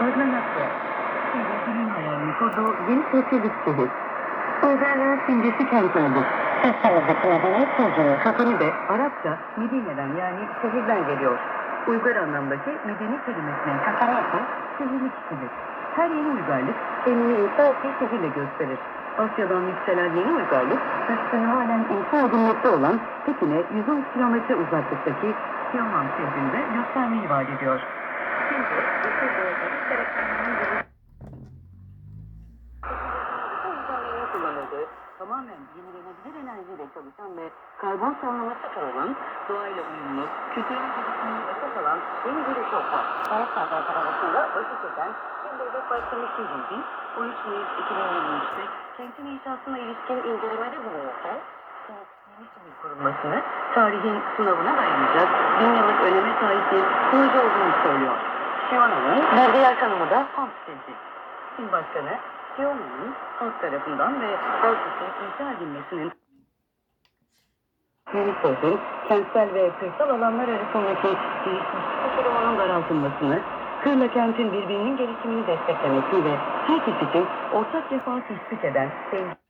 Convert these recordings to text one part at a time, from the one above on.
Adlanakya. Sevgilinin hayalini kurduğu yeni sosyalist şehir. Uygarlığın simgesi kent oldu. Sesimizdeki medeniyet sözcüğünün kökeni de Arapça Medine'den yani şehirden geliyor. Uygar anlamdaki medeni kelimesinin ise şehirlik kişidir. Her yeni uygarlık kendini inşa şehirle gösterir. Asya'dan yükselen yeni uygarlık, üstünü halen inşa edilmekte olan Pekin'e 110 kilometre uzaklıktaki Tianan şehrinde göstermeyi vaat ediyor. Kullanıldığı tamamen yenilenebilir enerjiyle çalışan ve karbon salınımı sıfır olan, doğayla uyumlu, kültürel gelişimini esas alan yeni bir ülke var. Paris Saint-Germain arasında başı çeken Çin Devlet Başkanı Xi Jinping 13 Mayıs 2023'te kentin inşasına ilişkin incelemede bulunurken yeni kurulmasını tarihin sınavına dayanacak bin yıllık öneme sahip bir proje olduğunu söylüyor. Bir diğer tanımı da? Halk sesi. Çin Başkanı? Xiaomi'nin halk tarafından ve halk için inşa edilmesinin yeni sözün kentsel ve kırsal alanlar arasındaki gelişmiş uçurumunun daraltılmasını, kırla kentin birbirinin gelişimini desteklemesi ve herkes için ortak refah tespit eden denge-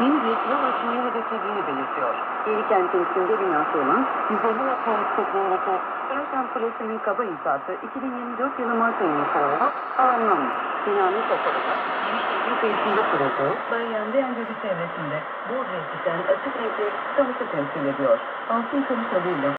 yeni bir yol açmayı hedeflediğini belirtiyor. Yeni kentin simge binası olan 150 metre yüksekliğindeki Erkan Kulesi'nin kaba inşaatı 2024 yılı Mart ayının sonunda tamamlanmış. Binanın tasarımı yeni şehrin kıyısında kurulduğu Bayan Beyancılı çevresinde bol renkli açık renkli kamışı temsil ediyor. Altın adıyla